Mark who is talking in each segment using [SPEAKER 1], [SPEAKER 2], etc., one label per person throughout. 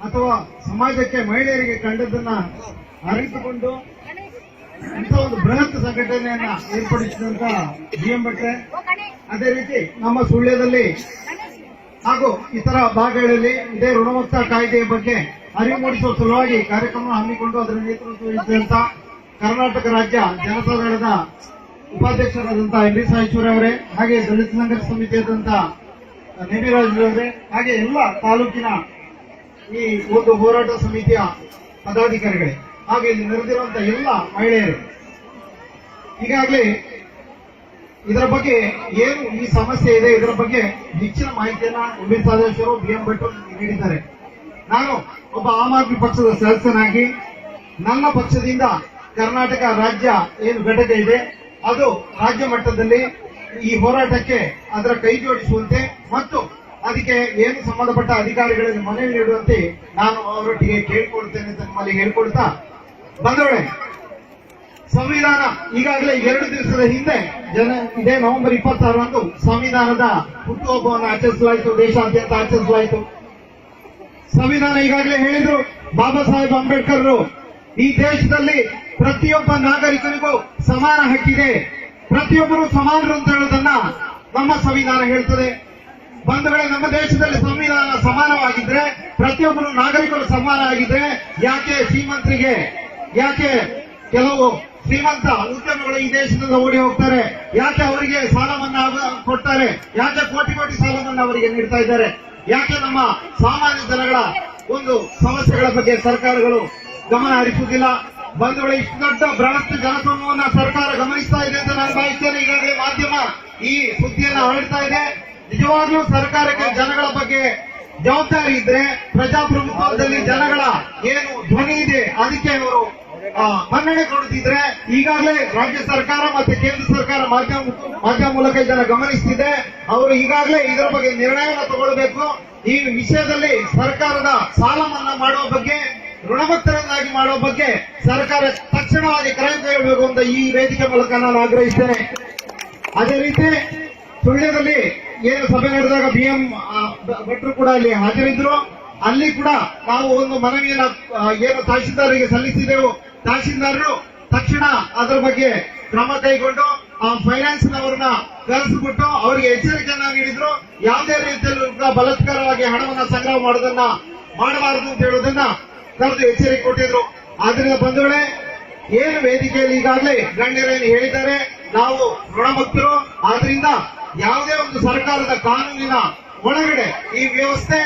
[SPEAKER 1] ಅಥವಾ ಸಮಾಜಕ್ಕೆ ಮಹಿಳೆಯರಿಗೆ ಕಂಡದನ್ನ ಅರಿತುಕೊಂಡು ಇಂಥ ಒಂದು ಬೃಹತ್ ಸಂಘಟನೆಯನ್ನ ಏರ್ಪಡಿಸಿದಂತ ಡಿಎಂ ಭಟ್ರೆ ಅದೇ ರೀತಿ ನಮ್ಮ ಸುಳ್ಯದಲ್ಲಿ ಹಾಗೂ ಇತರ ಭಾಗಗಳಲ್ಲಿ ಇದೇ ಋಣಮುಕ್ತ ಕಾಯ್ದೆಯ ಬಗ್ಗೆ ಅರಿವು ಮೂಡಿಸುವ ಸಲುವಾಗಿ ಕಾರ್ಯಕ್ರಮ ಹಮ್ಮಿಕೊಂಡು ಅದರ ನೇತೃತ್ವ ವಹಿಸಿದಂತ ಕರ್ನಾಟಕ ರಾಜ್ಯ ಜನತಾದಳದ ಉಪಾಧ್ಯಕ್ಷರಾದಂತಹ ಎಂ ಬಿ ಅವರೇ, ಹಾಗೆ ದಲಿತ ಸಂಘರ್ಷ ಸಮಿತಿಯಾದಂತಹ ನೇಮಿರಾಜ್ ಅವರೇ, ಹಾಗೆ ಎಲ್ಲ ತಾಲೂಕಿನ ಈ ಒಂದು ಹೋರಾಟ ಸಮಿತಿಯ ಪದಾಧಿಕಾರಿಗಳೇ. ಹಾಗೆ ಇಲ್ಲಿ ನೆರೆದಿರುವಂತಹ ಎಲ್ಲ ಮಹಿಳೆಯರು. ಈಗಾಗಲೇ ಇದರ ಬಗ್ಗೆ ಏನು ಈ ಸಮಸ್ಯೆ ಇದೆ, ಇದರ ಬಗ್ಗೆ ಹೆಚ್ಚಿನ ಮಾಹಿತಿಯನ್ನ ಉಮೇಶ್ ಸದಸ್ಯರು ಬಿ ಎಂ ಭಟ್ ನೀಡಿದ್ದಾರೆ. ನಾನು ಒಬ್ಬ ಆಮ್ ಆದ್ಮಿ ಪಕ್ಷದ ಸದಸ್ಯನಾಗಿ, ನನ್ನ ಪಕ್ಷದಿಂದ ಕರ್ನಾಟಕ ರಾಜ್ಯ ಏನು ಘಟಕ ಇದೆ, ಅದು ರಾಜ್ಯ ಮಟ್ಟದಲ್ಲಿ ಈ ಹೋರಾಟಕ್ಕೆ ಅದರ ಕೈ ಜೋಡಿಸುವಂತೆ ಮತ್ತು ಅದಕ್ಕೆ ಏನು ಸಂಬಂಧಪಟ್ಟ ಅಧಿಕಾರಿಗಳಲ್ಲಿ ಮನವಿ ನೀಡುವಂತೆ ನಾನು ಅವರೊಟ್ಟಿಗೆ ಕೇಳ್ಕೊಳ್ತೇನೆ ಅಂತ ನಿಮ್ಮಲ್ಲಿ ಹೇಳ್ಕೊಳ್ತಾ ಬಂದವಳೆ ಸಂವಿಧಾನ ಈಗಾಗಲೇ ಎರಡು ದಿವಸದ ಹಿಂದೆ, ಜನ ಇದೇ ನವೆಂಬರ್ ಇಪ್ಪತ್ತಾರರಂದು ಸಂವಿಧಾನದ ಹುಟ್ಟುಹಬ್ಬವನ್ನು ಆಚರಿಸಲಾಯಿತು, ದೇಶಾದ್ಯಂತ ಆಚರಿಸಲಾಯಿತು. ಸಂವಿಧಾನ ಈಗಾಗಲೇ ಹೇಳಿದ್ರು, ಬಾಬಾ ಸಾಹೇಬ್ ಅಂಬೇಡ್ಕರ್ ಈ ದೇಶದಲ್ಲಿ ಪ್ರತಿಯೊಬ್ಬ ನಾಗರಿಕನಿಗೂ ಸಮಾನ ಹಕ್ಕಿದೆ. ಪ್ರತಿಯೊಬ್ಬರು ಸಮಾನರು ಅಂತ ಹೇಳೋದನ್ನ ನಮ್ಮ ಸಂವಿಧಾನ ಹೇಳ್ತದೆ. ಬಂಧುಗಳೇ ನಮ್ಮ ದೇಶದಲ್ಲಿ ಸಂವಿಧಾನ ಸಮಾನವಾಗಿದ್ರೆ, ಪ್ರತಿಯೊಬ್ಬರು ನಾಗರಿಕರು ಸಮಾನ ಆಗಿದ್ರೆ, ಯಾಕೆ ಶ್ರೀಮಂತರಿಗೆ, ಯಾಕೆ ಕೆಲವು ಶ್ರೀಮಂತ ಉದ್ಯಮಗಳು ಈ ದೇಶದಿಂದ ಓಡಿ ಹೋಗ್ತಾರೆ? ಯಾಕೆ ಅವರಿಗೆ ಸಾಲ ಮನ್ನಾ ಕೊಡ್ತಾರೆ? ಯಾಕೆ ಕೋಟಿ ಕೋಟಿ ಸಾಲ ಮನ್ನಾ ಅವರಿಗೆ ನೀಡ್ತಾ ಇದ್ದಾರೆ? ಯಾಕೆ ನಮ್ಮ ಸಾಮಾನ್ಯ ಜನಗಳ ಒಂದು ಸಮಸ್ಯೆಗಳ ಬಗ್ಗೆ ಸರ್ಕಾರಗಳು ಗಮನ ಹರಿಸುವುದಿಲ್ಲ? ಬಂಧುಗಳು ಇಷ್ಟು ದೊಡ್ಡ ಬೃಹತ್ ಜನಸಮೂಹವನ್ನ ಸರ್ಕಾರ ಗಮನಿಸ್ತಾ ಇದೆ ಅಂತ ನಾನು ಭಾವಿಸ್ತೇನೆ. ಈಗಾಗಲೇ ಮಾಧ್ಯಮ ಈ ಸುದ್ದಿಯನ್ನು ಹರಡ್ತಾ ಇದೆ. ನಿಜವಾಗ್ಲೂ ಸರ್ಕಾರಕ್ಕೆ ಜನಗಳ ಬಗ್ಗೆ ಜವಾಬ್ದಾರಿ ಇದ್ರೆ ಪ್ರಜಾಪ್ರಭುತ್ವದಲ್ಲಿ ಜನಗಳ ಏನು ಧ್ವನಿ ಇದೆ, ಅದಕ್ಕೆ ಅವರು ಮನ್ನಣೆ ಕೊಡುತ್ತಿದ್ರೆ ಈಗಾಗಲೇ ರಾಜ್ಯ ಸರ್ಕಾರ ಮತ್ತೆ ಕೇಂದ್ರ ಸರ್ಕಾರ ಮಾಧ್ಯಮ ಮಾಧ್ಯಮ ಮೂಲಕ ಇದನ್ನು ಗಮನಿಸ್ತಿದೆ. ಅವರು ಈಗಾಗಲೇ ಇದರ ಬಗ್ಗೆ ನಿರ್ಣಯವನ್ನು ತಗೊಳ್ಬೇಕು. ಈ ವಿಷಯದಲ್ಲಿ ಸರ್ಕಾರದ ಸಾಲ ಮನ್ನಾ ಮಾಡುವ ಬಗ್ಗೆ, ಋಣಮುಕ್ತರನ್ನಾಗಿ ಮಾಡುವ ಬಗ್ಗೆ ಸರ್ಕಾರ ತಕ್ಷಣವಾಗಿ ಕ್ರಮ ಕೈಗೊಳ್ಳಬೇಕು ಅಂತ ಈ ವೇದಿಕೆ ಮೂಲಕ ನಾನು ಆಗ್ರಹಿಸ್ತೇನೆ. ಅದೇ ರೀತಿ ಸುಳ್ಯದಲ್ಲಿ ಏನು ಸಭೆ ನಡೆದಾಗ ಬಿ ಎಂ ಭಟ್ರು ಕೂಡ ಅಲ್ಲಿ ಹಾಜರಿದ್ರು. ಅಲ್ಲಿ ಕೂಡ ನಾವು ಒಂದು ಮನವಿಯನ್ನ ಏನು ತಹಶೀಲ್ದಾರರಿಗೆ ಸಲ್ಲಿಸಿದೆವು. ತಹಶೀಲ್ದಾರರು ತಕ್ಷಣ ಅದರ ಬಗ್ಗೆ ಕ್ರಮ ಕೈಗೊಂಡು, ಆ ಫೈನಾನ್ಸ್ ನವರನ್ನ ಕರೆಸಿಬಿಟ್ಟು ಅವರಿಗೆ ಎಚ್ಚರಿಕೆಯನ್ನ ನೀಡಿದ್ರು. ಯಾವುದೇ ರೀತಿಯಲ್ಲೂ ಕೂಡ ಬಲಾತ್ಕಾರವಾಗಿ ಹಣವನ್ನ ಸಂಗ್ರಹ ಮಾಡೋದನ್ನ ಮಾಡಬಾರದು ಅಂತ ಹೇಳೋದನ್ನ ಕರೆದು ಎಚ್ಚರಿಕೆ ಕೊಟ್ಟಿದ್ರು. ಆದ್ರಿಂದ ಬಂಧುಗಳೇ, ಏನು ವೇದಿಕೆಯಲ್ಲಿ ಈಗಾಗಲೇ ಗಣ್ಯರೇನು ಹೇಳಿದ್ದಾರೆ, ನಾವು ಋಣಮುಕ್ತರು. ಆದ್ರಿಂದ ಯಾವುದೇ ಒಂದು ಸರ್ಕಾರದ ಕಾನೂನಿನ ಒಳಗಡೆ ಈ ವ್ಯವಸ್ಥೆ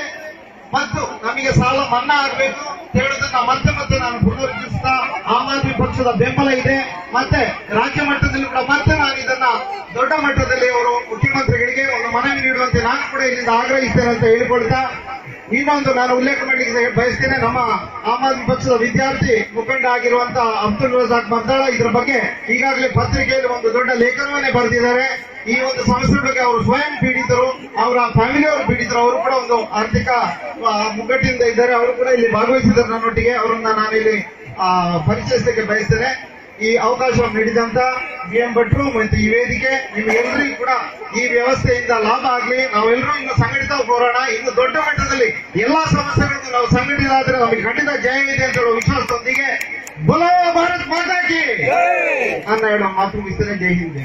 [SPEAKER 1] ಮತ್ತು ನಮಗೆ ಸಾಲ ಮನ್ನಾ ಆಗಬೇಕು ಹೇಳೋದನ್ನ ಮತ್ತೆ ಮತ್ತೆ ನಾನು ಪುನರುಚ್ಚರಿಸ್ತಾ ಆಮ್ ಆದ್ಮಿ ಪಕ್ಷದ ಬೆಂಬಲ ಇದೆ. ಮತ್ತೆ ರಾಜ್ಯ ಮಟ್ಟದಲ್ಲಿ ಕೂಡ ಮತ್ತೆ ನಾನು ಇದನ್ನ ದೊಡ್ಡ ಮಟ್ಟದಲ್ಲಿ ಅವರು ಮುಖ್ಯಮಂತ್ರಿಗಳಿಗೆ ಒಂದು ಮನವಿ ನೀಡುವಂತೆ ನಾನು ಕೂಡ ಇಲ್ಲಿಂದ ಆಗ್ರಹಿಸ್ತೇನೆ ಅಂತ ಹೇಳಿಕೊಳ್ತಾ ಇನ್ನೊಂದು ನಾನು ಉಲ್ಲೇಖ ಮಾಡಲಿಕ್ಕೆ ಬಯಸ್ತೇನೆ, ನಮ್ಮ ಆಮ್ ಆದ್ಮಿ ಪಕ್ಷದ ವಿದ್ಯಾರ್ಥಿ ಮುಖಂಡ ಆಗಿರುವಂತ ಅಬ್ದುಲ್ ರಜಾಕ್ ಮದ್ದಾಳ ಇದ್ರ ಬಗ್ಗೆ ಈಗಾಗಲೇ ಪತ್ರಿಕೆಯಲ್ಲಿ ಒಂದು ದೊಡ್ಡ ಲೇಖನವನ್ನೇ ಬರೆದಿದ್ದಾರೆ. ಈ ಒಂದು ಸಮಸ್ಯೆ ಬಗ್ಗೆ ಅವರು ಸ್ವಯಂ ಪೀಡಿತರು, ಅವರ ಫ್ಯಾಮಿಲಿಯವರು ಪೀಡಿತರು, ಅವರು ಕೂಡ ಒಂದು ಆರ್ಥಿಕ ಮುಗ್ಗಟ್ಟಿನಿಂದ ಇದ್ದಾರೆ. ಅವರು ಕೂಡ ಇಲ್ಲಿ ಭಾಗವಹಿಸಿದ್ದಾರೆ ನನ್ನೊಟ್ಟಿಗೆ. ಅವರನ್ನ ನಾನಿಲ್ಲಿ ಪರಿಚಯಿಸಲಿಕ್ಕೆ ಬಯಸ್ತೇನೆ. ಈ ಅವಕಾಶವನ್ನು ನೀಡಿದಂತ ಬಿ ಎಂ ಭಟ್ರು ಮತ್ತು ಈ ವೇದಿಕೆ ನಿಮ್ಗೆಲ್ಲರಿಗೂ ಕೂಡ ಈ ವ್ಯವಸ್ಥೆಯಿಂದ ಲಾಭ ಆಗ್ಲಿ. ನಾವೆಲ್ಲರೂ ಇನ್ನು ಸಂಘಟಿತ ಹೋರಾಟ ಇನ್ನು ದೊಡ್ಡ ಮಟ್ಟದಲ್ಲಿ ಎಲ್ಲಾ ಸಮಸ್ಯೆಗಳನ್ನು ನಾವು ಸಂಘಟಿತ ಆದ್ರೆ ನಮಗೆ ಖಂಡಿತ ಜಯ ಇದೆ ಅಂತ ಹೇಳುವ ವಿಶ್ವಾಸದೊಂದಿಗೆ ಬಲೋ ಭಾರತ್ ಮಾತಾಕಿ ನನ್ನ ಎರಡು ಮಾತು ಮುಗಿಸ್ತೇನೆ. ಜೈ ಹಿಂದ್.